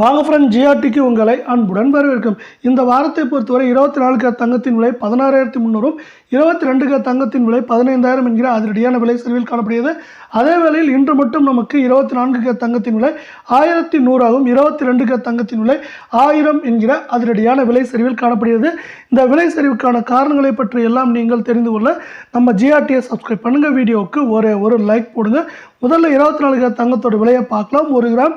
வாங்க ஃப்ரெண்ட் ஜிஆர்டிக்கு உங்களை அன்புடன் வரவேற்கும். இந்த வாரத்தை பொறுத்தவரை இருபத்தி நாலு க தங்கத்தின் விலை பதினாறாயிரத்தி முந்நூறும் இருபத்தி ரெண்டு க தங்கத்தின் விலை பதினைந்தாயிரம் என்கிற அதிரடியான விலை சரிவில் காணப்படுகிறது. அதே வேளையில் இன்று மட்டும் நமக்கு இருபத்தி நான்கு க தங்கத்தின் விலை ஆயிரத்தி நூறாகவும் இருபத்தி ரெண்டு க தங்கத்தின் விலை ஆயிரம் என்கிற அதிரடியான விலை சரிவில் காணப்படுகிறது. இந்த விலை சரிவுக்கான காரணங்களை பற்றி எல்லாம் நீங்கள் தெரிந்து கொள்ள நம்ம ஜிஆர்டியை சப்ஸ்கிரைப் பண்ணுங்கள் வீடியோவுக்கு ஒரே ஒரு லைக் போடுங்க. முதல்ல இருபத்தி நாலு கிராம் தங்கத்தோட விலையை பார்க்கலாம். ஒரு கிராம்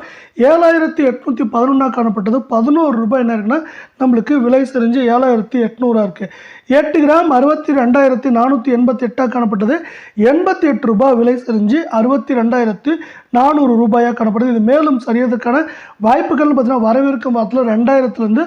ஏழாயிரத்தி எட்நூற்றி பதினொன்றா காணப்பட்டது. பதினோரு ரூபாய் என்ன இருக்குன்னா நம்மளுக்கு விலை செறிஞ்சு ஏழாயிரத்தி எட்நூறா இருக்குது எட்டு கிராம் அறுபத்தி ரெண்டாயிரத்தி நானூற்றி எண்பத்தி எட்டாக காணப்பட்டது. எண்பத்தி எட்டு ரூபாய் விலை சரிஞ்சு அறுபத்தி ரெண்டாயிரத்து நானூறு ரூபாயாக காணப்படுது. இது மேலும் சரியதுக்கான வாய்ப்புகள்னு பார்த்தீங்கன்னா வரவிருக்கும் வாரத்தில் ரெண்டாயிரத்துலேருந்து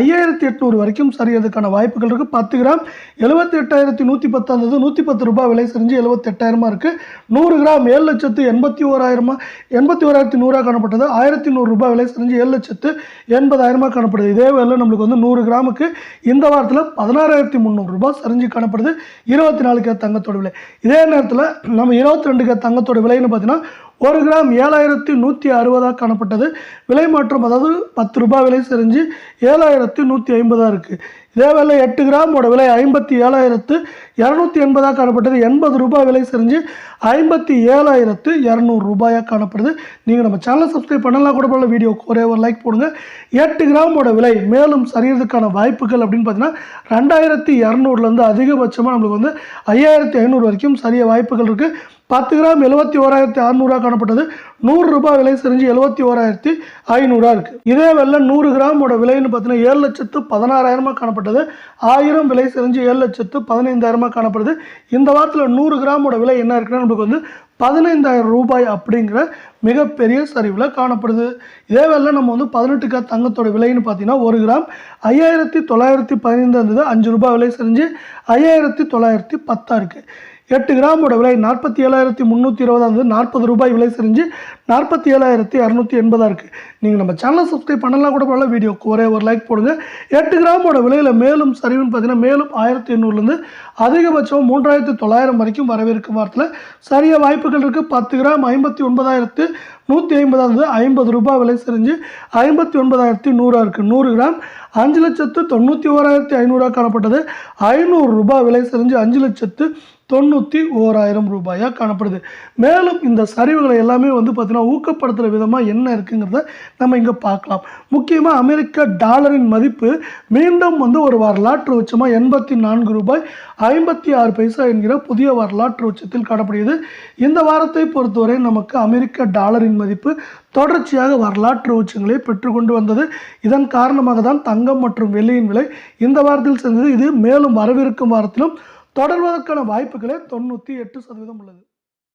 ஐயாயிரத்தி எட்நூறு வரைக்கும் சரியதுக்கான வாய்ப்புகள் இருக்குது பத்து கிராம் எழுபத்தி எட்டாயிரத்தி நூற்றி பத்தாந்தது நூற்றி பத்து ரூபாய் விலை செரிஞ்சு எழுபத்தெட்டாயிரமா இருக்குது நூறு கிராம் ஏழு லட்சத்து எண்பத்தி ஓராயிரமா எண்பத்தி ஓராயிரத்தி நூறாக காணப்பட்டது. ஆயிரத்தி நூறு ரூபாய் விலை சரிஞ்சு ஏழு லட்சத்து எண்பதாயிரமா காணப்படுது. இதே வேலை நம்மளுக்கு வந்து நூறு கிராமுக்கு இந்த வாரத்தில் பதினாறாயிரத்தி முந்நூறு ரூபாய் சரிஞ்சு காணப்படுது. இருபத்தி நாலு கே தங்கத்தோட விலை. இதே நேரத்தில் நம்ம இருபத்தி ரெண்டு கே தங்கத்தோட விலைன்னு பார்த்தீங்கன்னா ஒரு கிராம் ஏழாயிரத்தி நூற்றி அறுபதாக காணப்பட்டது. விலை மாற்றம் அதாவது பத்து ரூபாய் விலை சரிஞ்சு ஏழாயிரத்தி நூற்றி ஐம்பதாக இருக்குது இதே வேலை எட்டு கிராமோட விலை ஐம்பத்தி ஏழாயிரத்து இரநூத்தி எண்பதாக காணப்பட்டது. எண்பது ரூபாய் விலை சரிஞ்சு ஐம்பத்தி ஏழாயிரத்து இரநூறு ரூபாயாக காணப்படுது. நீங்கள் நம்ம சேனலை சப்ஸ்கிரைப் பண்ணலாம் கூட பண்ணல வீடியோக்கு ஒரே ஒரு லைக் போடுங்க. எட்டு கிராமோட விலை மேலும் சரியறதுக்கான வாய்ப்புகள் அப்படின்னு பார்த்தீங்கன்னா ரெண்டாயிரத்தி இரநூறுலேருந்து அதிகபட்சமாக நம்மளுக்கு வந்து ஐயாயிரத்தி ஐநூறு வரைக்கும் சரிய வாய்ப்புகள் இருக்குது பத்து கிராம் எழுபத்தி ஓராயிரத்தி அறநூறுவா காணப்பட்டது. நூறு ரூபாய் விலை செஞ்சு எழுபத்தி ஓராயிரத்தி ஐநூறுரூவா இருக்குது இதே வெள்ள நூறு கிராமோட விலைன்னு பார்த்தீங்கன்னா ஏழு லட்சத்து பதினாறாயிரமாக காணப்பட்டது. ஆயிரம் விலை சரிஞ்சு ஏழு லட்சத்து பதினைந்தாயிரமாக காணப்படுது. இந்த வாரத்தில் நூறு கிராமோட விலை என்ன இருக்குன்னா நமக்கு வந்து பதினைந்தாயிரம் ரூபாய் அப்படிங்கிற மிகப்பெரிய சரிவில் காணப்படுது. இதே வேலை நம்ம வந்து பதினெட்டு கிராம் தங்கத்தோட விலைன்னு பார்த்தீங்கன்னா ஒரு கிராம் ஐயாயிரத்தி தொள்ளாயிரத்தி பதினைந்து இருந்தது அஞ்சு ரூபாய் விலை செஞ்சு ஐயாயிரத்தி தொள்ளாயிரத்தி பத்தாக இருக்குது எட்டு கிராமோட விலை நாற்பத்தி ஏழாயிரத்தி முந்நூற்றி இருபதாவது இருந்தது நாற்பது ரூபாய் விலை செஞ்சு நாற்பத்தி ஏழாயிரத்தி இரநூத்தி எண்பதாக இருக்குது நீங்கள் நம்ம சேனலை சப்ஸ்கிரைப் பண்ணலாம் கூட போகல வீடியோக்கு ஒரே ஒரு லைக் போடுங்க. எட்டு கிராமோட விலையில் மேலும் சரிவுன்னு பார்த்தீங்கன்னா மேலும் ஆயிரத்தி எண்ணூறுலேருந்து அதிகபட்சம் மூன்றாயிரத்தி தொள்ளாயிரம் வரைக்கும் வரவிருக்கும் வாரத்தில். சரிய வாய்ப்புகள் இருக்குது பத்து கிராம் ஐம்பத்தி ஒன்பதாயிரத்து நூற்றி ஐம்பதாவது ஐம்பது ரூபாய் விலை செஞ்சு ஐம்பத்தி ஒன்பதாயிரத்தி நூறாக இருக்குது நூறு கிராம் அஞ்சு லட்சத்து தொண்ணூற்றி ஓராயிரத்தி ஐநூறுரூவா காணப்பட்டது. ஐநூறு ரூபாய் விலை செஞ்சு அஞ்சு லட்சத்து தொண்ணூற்றி ஓராயிரம் ரூபாயாக காணப்படுது. மேலும் இந்த சரிவுகளை எல்லாமே வந்து பார்த்திங்கன்னா ஊக்கப்படுத்துகிற விதமாக என்ன இருக்குங்கிறத நம்ம இங்கே பார்க்கலாம். முக்கியமாக அமெரிக்க டாலரின் மதிப்பு மீண்டும் வந்து ஒரு வரலாற்று உச்சமாக எண்பத்தி நான்கு ரூபாய் ஐம்பத்தி ஆறு பைசா என்கிற புதிய வரலாற்று உச்சத்தில் காணப்படுகிறது. இந்த வாரத்தை பொறுத்தவரை நமக்கு அமெரிக்க டாலரின் மதிப்பு தொடர்ச்சியாக வரலாற்று உச்சங்களை பெற்றுக்கொண்டு வந்தது. இதன் காரணமாக தான் தங்கம் மற்றும் வெள்ளியின் விலை இந்த வாரத்தில் சென்றது. இது மேலும் வரவிருக்கும் வாரத்திலும் தொடர்வதற்கான வாய்ப்புகளே தொண்ணூற்றி எட்டு சதவீதம் உள்ளது.